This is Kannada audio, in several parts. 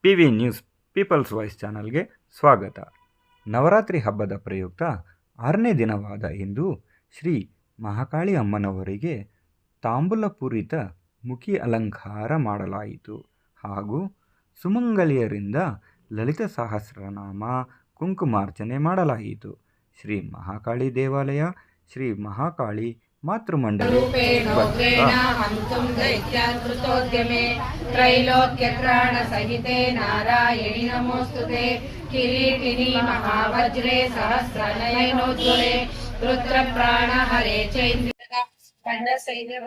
P V news, people's voice ಚಾನಲ್ಗೆ ಸ್ವಾಗತ. ನವರಾತ್ರಿ ಹಬ್ಬದ ಪ್ರಯುಕ್ತ ಆರನೇ ದಿನವಾದ ಇಂದು ಶ್ರೀ ಮಹಾಕಾಳಿ ಅಮ್ಮನವರಿಗೆ ತಾಂಬೂಲಪೂರಿತ ಮುಖಿ ಅಲಂಕಾರ ಮಾಡಲಾಯಿತು ಹಾಗೂ ಸುಮಂಗಲಿಯರಿಂದ ಲಲಿತ ಸಹಸ್ರನಾಮ ಕುಂಕುಮಾರ್ಚನೆ ಮಾಡಲಾಯಿತು. ಶ್ರೀ ಮಹಾಕಾಳಿ ದೇವಾಲಯ, ಶ್ರೀ ಮಹಾಕಾಳಿ మాతృమండలి. త్రైలోక్యత్రాణ సహితే నారాయణి నమోస్తుతే కిరీటిని మహావజ్రే సహస్రనయనోజ్వలే. రుద్ర ప్రాణ హరే చైంద్ర కండ సైన్యవ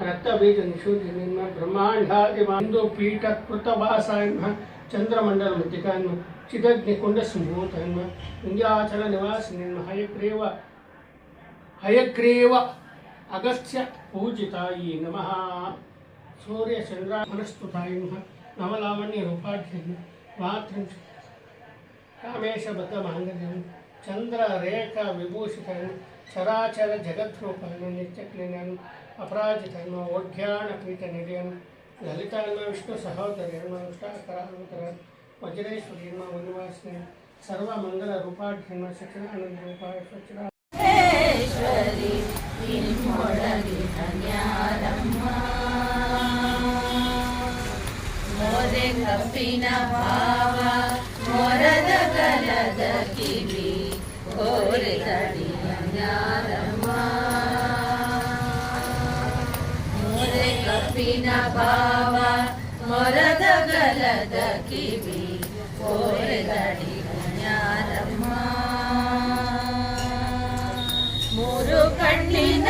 ರಕ್ತಬೀಜ ನಿಶೂದಿನ್ಮ ಬ್ರಹ್ಮಾಂಡಾದಿ ಒಂದು ಪೀಠ ಕೃತಭಾಸಾನ್ಮ ಚಂದ್ರಮಂಡಲ ಮೃತಿಕಾನ್ಮ ಚಿದಗ್ನಿಕುಂಡ ಇಂದ್ಯಾಚಲ ವಿಂಧ್ಯಾಚಲ ನಿವಾಸಿನ್ಮ ಹಯಗ್ರೀವ ಹಯಗ್ರೀವ ಅಗಸ್ತ್ಯ ಪೂಜಿತಾಯಿ ನಮಃ. ಸೂರ್ಯ ಚಂದ್ರ ಮನಸ್ತುತಾಯಿ ನಮಃ ನವಲಾವಣ್ಯ ರೂಪಾಢ್ಯನ್ ಮಾತೃ ಕಾಮೇಶ ಬದ್ಧ ಮಾಂಗಲ್ಯನ್ ಚಂದ್ರ ರೇಖಾ ವಿಭೂಷಿತನ್ ಚರಾಚರ ಜಗದ್ರೂಪನ್ ನಿತ್ಯಕ್ಲಿನನ್ ಅಪರಾಜಿತನ್ ಓಢ್ಯಾಣ ಪೀಠ ನಿಲಯನ್ ಲಲಿತಾನ್ಮ ವಿಷ್ಣು ಸಹೋದರ್ಯನ್ಮ ವಿಷ್ಟಾಕರಾನಂತರ ವಜ್ರೇಶ್ವರಿಯನ್ಮ ವನವಾಸಿನ ಸರ್ವಮಂಗಲ ರೂಪಾಢ್ಯನ್ಮ ಸಚಿದಾನಂದ ರೂಪಾಯ ಸ್ವಚ್ಛ ಮೋರೆ ಕಪ್ಪಿನ ಭಾವ ಮೊರದ ಕಲದ ಕಿವಿ ಕೋರೆ ತಡಿಯ ಜ್ಞಾನಮ್ಮ ಮೋರೆ ಕಪ್ಪಿನ ಭಾವ ಮೊರದ ಕಲದ ಕಿವಿ ಕೋರ ತಡಿಯ ಜ್ಞಾನಮ್ಮ ಮೂರು ಕಣ್ಣಿನ